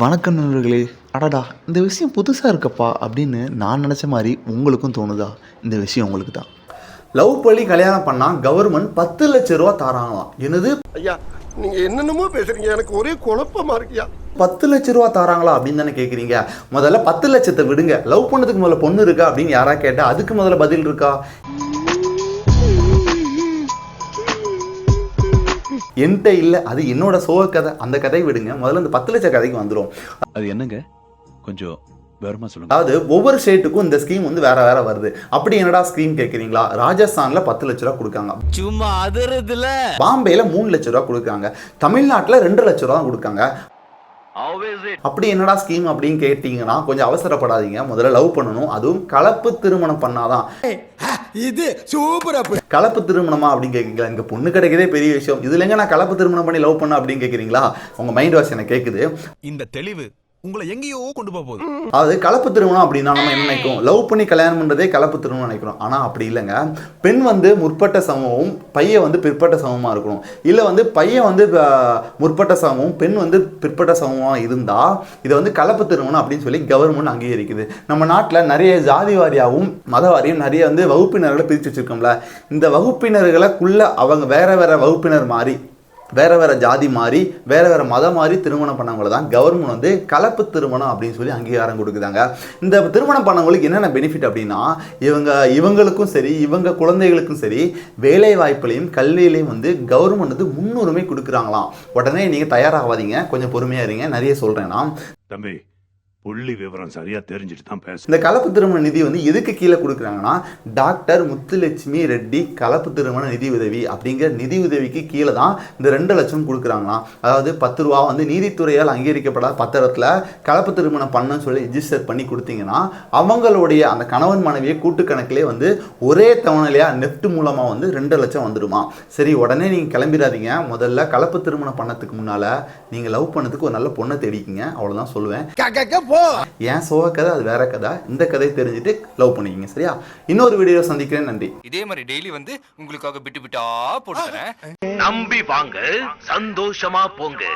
வணக்கம் நண்பர்களே. அடடா இந்த விஷயம் புதுசாக இருக்கப்பா அப்படின்னு நான் நினச்ச மாதிரி உங்களுக்கும் தோணுதா? இந்த விஷயம் உங்களுக்கு தான் லவ் பண்ணி கல்யாணம் பண்ணால் கவர்மெண்ட் பத்து லட்ச ரூபா தராங்களாம். என்னது? ஐயா நீங்க என்னென்னமோ பேசுறீங்க. எனக்கு ஒரே குழப்பமா இருக்கியா பத்து லட்ச ரூபா தராங்களா அப்படின்னு தானே கேட்குறீங்க முதல்ல பத்து லட்சத்தை விடுங்க. லவ் பண்ணதுக்கு முதல்ல பொண்ணு இருக்கா அப்படின்னு யாரா கேட்டால் அதுக்கு முதல்ல பதில் இருக்கா? என்கிட்ட இல்லை அது என்னோட சோக கதை. அந்த கதையை விடுங்க. முதல்ல இந்த பத்து லட்ச கதைக்கு வந்துடும் அது என்னங்க? கொஞ்சம் விவரமா சொல்லுங்க. அதாவது ஒவ்வொரு ஸ்டேட்டுக்கும் இந்த ஸ்கீம் வந்து வேற வேற வருது. அப்படி என்னடா ஸ்கீம் கேட்குறீங்களா ராஜஸ்தான்ல பத்து லட்ச ரூபா கொடுக்காங்க. சும்மா அதிரதுல. பாம்பேல மூணு லட்ச ரூபா கொடுக்காங்க. தமிழ்நாட்டுல ரெண்டு லட்ச ரூபா கொடுக்காங்க. அப்படி என்னடா ஸ்கீம் அப்படின்னு கேட்டீங்கன்னா கொஞ்சம் அவசரப்படாதீங்க. முதல்ல லவ் பண்ணணும். அதுவும் கலப்பு திருமணம் பண்ணாதான். இது சூப்பர் அப் கலப்பு திருமணமா அப்படின்னு கேட்குறீங்களா இங்க பொண்ணு கிடைக்கிறதே பெரிய விஷயம். இதுல எங்க நான் கலப்பு திருமணம் பண்ணி லவ் பண்ண அப்படின்னு கேட்குறீங்களா உங்க மைண்ட் வாஷ் எனக்கு கேட்குது இந்த தெளிவு உங்களை எங்கேயோ கொண்டு போக போகுது. அதாவது கலப்பு திருமணம் அப்படின்னா நம்ம என்ன நினைக்கிறோம்? லவ் பண்ணி கல்யாணம் பண்ணுறதே கலப்பு திருமணம் நினைக்கிறோம். ஆனால் அப்படி இல்லைங்க. பெண் வந்து முற்பட்ட சமமும் பையன் வந்து பிற்பட்ட சமமாக இருக்கணும். இல்லை வந்து பையன் வந்து முற்பட்ட சமமும் பெண் வந்து பிற்பட்ட சமமாக இருந்தால் இதை வந்து கலப்பு திருமணம் அப்படின்னு சொல்லி கவர்மெண்ட் அங்கீகரிக்குது. நம்ம நாட்டில் நிறைய ஜாதி வாரியாகவும் மத வாரியம் நிறைய வந்து வகுப்பினர்களை பிரித்து வச்சிருக்கோம்ல. இந்த வகுப்பினர்களுக்குள்ள அவங்க வேற வேற வகுப்பினர் மாதிரி வேறு வேறு ஜாதி மாறி வேறு வேறு மதம் மாறி திருமணம் பண்ணவங்களை தான் கவர்மெண்ட் வந்து கலப்பு திருமணம் அப்படின்னு சொல்லி அங்கீகாரம் கொடுக்குதாங்க. இந்த திருமணம் பண்ணவங்களுக்கு என்னென்ன பெனிஃபிட் அப்படின்னா இவங்க இவங்களுக்கும் சரி இவங்க குழந்தைகளுக்கும் சரி வேலை வாய்ப்புலையும் கல்வியிலையும் வந்து கவர்மெண்ட் வந்து முன்னுரிமை கொடுக்குறாங்களாம். உடனே நீங்கள் தயாராகாதீங்க. கொஞ்சம் பொறுமையாக இருங்க. நிறைய சொல்கிறேன் நான். தம்பி புள்ளி விவரம் சரியா தெரிஞ்சுட்டு தான் பேச இந்த கலப்பு திருமண நிதி வந்து எதுக்கு கீழே கொடுக்குறாங்கன்னா டாக்டர் முத்துலட்சுமி ரெட்டி கலப்பு திருமண நிதி உதவி அப்படிங்கிற நிதி உதவிக்கு கீழே தான் இந்த ரெண்டு லட்சம் கொடுக்குறாங்களாம். அதாவது பத்து ரூபா வந்து நீதித்துறையால் அங்கீகரிக்கப்படாத பத்திரத்தில் கலப்பு திருமணம் பண்ணன்னு சொல்லி ரிஜிஸ்டர் பண்ணி கொடுத்தீங்கன்னா அவங்களுடைய அந்த கணவன் மனைவியை கூட்டு கணக்கிலே வந்து ஒரே தவணையிலையா நெஃப்ட் மூலமாக வந்து ரெண்டு லட்சம் வந்துடுமா? சரி உடனே நீங்கள் கிளம்பிடாதீங்க. முதல்ல கலப்பு திருமணம் பண்ணதுக்கு முன்னால் நீங்கள் லவ் பண்ணதுக்கு ஒரு நல்ல பொண்ணை தேடிக்கிங்க. அவ்வளோதான் சொல்லுவேன். போ. ஏன் சோக கதை அது வேற கதை. இந்த கதை தெரிஞ்சுட்டு லவ் பண்ணிக்கிங்க சரியா? இன்னொரு வீடியோ சந்திக்கிறேன் நன்றி. இதே மாதிரி டெய்லி வந்து உங்களுக்காக பிட்டு பிட்டா போட்டு தரேன். நம்பி வாங்க சந்தோஷமா போங்க.